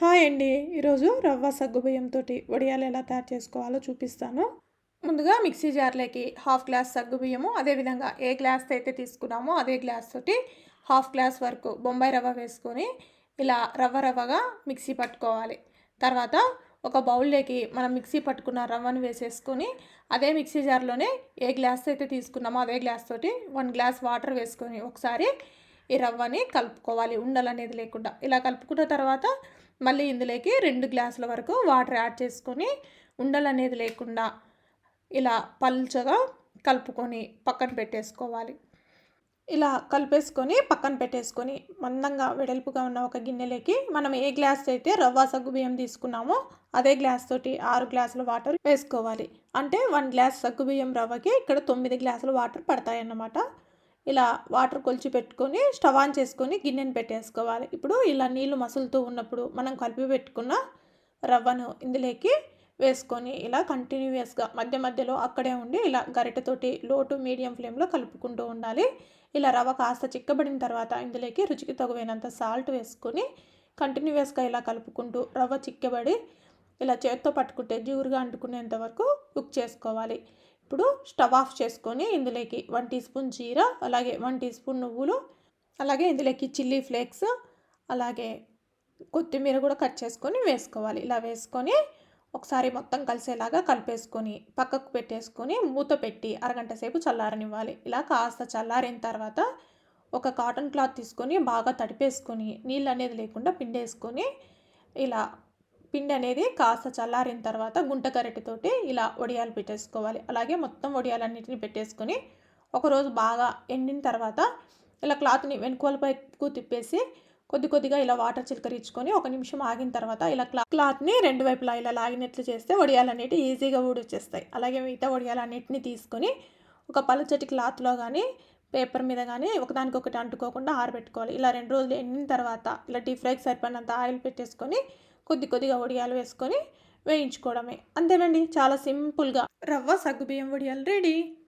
Hi అండి. ఈరోజు రవ్వ సగ్గుబియ్యంతో వడియాలు ఎలా తయారు చేసుకోవాలో చూపిస్తాను. ముందుగా మిక్సీ జార్లోకి హాఫ్ గ్లాస్ సగ్గుబియ్యము అదేవిధంగా ఏ గ్లాస్ అయితే తీసుకున్నామో అదే గ్లాస్ తోటి హాఫ్ గ్లాస్ వరకు బొంబాయి రవ్వ వేసుకొని ఇలా రవ్వ రవ్వగా మిక్సీ పట్టుకోవాలి. తర్వాత ఒక బౌల్లోకి మనం మిక్సీ పట్టుకున్న రవ్వను వేసేసుకొని అదే మిక్సీ జార్లోనే ఏ గ్లాస్ అయితే తీసుకున్నామో అదే గ్లాస్ తోటి వన్ గ్లాస్ వాటర్ వేసుకొని ఒకసారి ఈ రవ్వని కలుపుకోవాలి. ఉండలు అనేది లేకుండా. ఇలా కలుపుకున్న తర్వాత మళ్ళీ ఇందులోకి రెండు గ్లాసుల వరకు వాటర్ యాడ్ చేసుకొని ఉండలు అనేది లేకుండా ఇలా పల్చగా కలుపుకొని పక్కన పెట్టేసుకోవాలి. ఇలా కలిపేసుకొని పక్కన పెట్టేసుకొని మందంగా వెడల్పుగా ఉన్న ఒక గిన్నెలోకి మనం ఏ గ్లాస్ అయితే రవ్వ సగ్గు బియ్యం తీసుకున్నామో అదే గ్లాస్ తోటి ఆరు గ్లాసుల వాటర్ వేసుకోవాలి. అంటే వన్ గ్లాస్ సగ్గు బియ్యం రవ్వకి ఇక్కడ తొమ్మిది గ్లాసుల వాటర్ పడతాయి అన్నమాట ఇలా వాటర్ కొలిచి పెట్టుకొని స్టవ్ ఆన్ చేసుకొని గిన్నెను పెట్టేసుకోవాలి. ఇప్పుడు ఇలా నీళ్ళు మసులుతూ ఉన్నప్పుడు మనం కలిపి పెట్టుకున్న రవ్వను ఇందులోకి వేసుకొని ఇలా కంటిన్యూస్గా మధ్య మధ్యలో అక్కడే ఉండి ఇలా గరిటెతోటి లో టు మీడియం ఫ్లేమ్లో కలుపుకుంటూ ఉండాలి. ఇలా రవ్వ కాస్త చిక్కబడిన తర్వాత ఇందులోకి రుచికి తగువైనంత సాల్ట్ వేసుకొని కంటిన్యూస్గా ఇలా కలుపుకుంటూ రవ్వ చిక్కబడి ఇలా చేత్తో పట్టుకుంటే జిగురుగా అంటుకునేంత వరకు కుక్ చేసుకోవాలి. ఇప్పుడు స్టవ్ ఆఫ్ చేసుకొని ఇందులోకి వన్ టీ స్పూన్ జీరా అలాగే వన్ టీ స్పూన్ నువ్వులు అలాగే ఇందులోకి చిల్లీ ఫ్లేక్స్ అలాగే కొత్తిమీర కూడా కట్ చేసుకొని వేసుకోవాలి. ఇలా వేసుకొని ఒకసారి మొత్తం కలిసేలాగా కలిపేసుకొని పక్కకు పెట్టేసుకొని మూత పెట్టి అరగంట సేపు చల్లారనివ్వాలి. ఇలా కాస్త చల్లారిన తర్వాత ఒక కాటన్ క్లాత్ తీసుకొని బాగా తడిపేసుకొని నీళ్ళు అనేది లేకుండా పిండేసుకొని ఇలా పిండి అనేది కాస్త చల్లారిన తర్వాత గుంట ఇలా వడియాలు పెట్టేసుకోవాలి. అలాగే మొత్తం వడియాలన్నింటినీ పెట్టేసుకొని ఒకరోజు బాగా ఎండిన తర్వాత ఇలా క్లాత్ని వెనుకోలపైకు తిప్పేసి కొద్ది కొద్దిగా ఇలా వాటర్ చిలకరించుకొని ఒక నిమిషం ఆగిన తర్వాత ఇలా క్లా క్లాత్ని రెండు వైపులా ఇలా లాగినట్లు చేస్తే వడియాలన్నిటి ఈజీగా ఊడొచ్చేస్తాయి. అలాగే మిగతా వడియాలన్నింటినీ తీసుకొని ఒక పలుచటి క్లాత్లో కానీ పేపర్ మీద కానీ ఒకదానికొకటి అంటుకోకుండా ఆరబెట్టుకోవాలి. ఇలా రెండు రోజులు ఎండిన తర్వాత ఇలా డీప్ ఫ్రైకి సరిపడినంత ఆయిల్ పెట్టేసుకొని కొద్ది కొద్దిగా వడియాలు వేసుకొని వేయించుకోవడమే. అంతేనండి చాలా సింపుల్గా. రవ్వ సగ్గుబియ్యం వడియాలు రెడీ.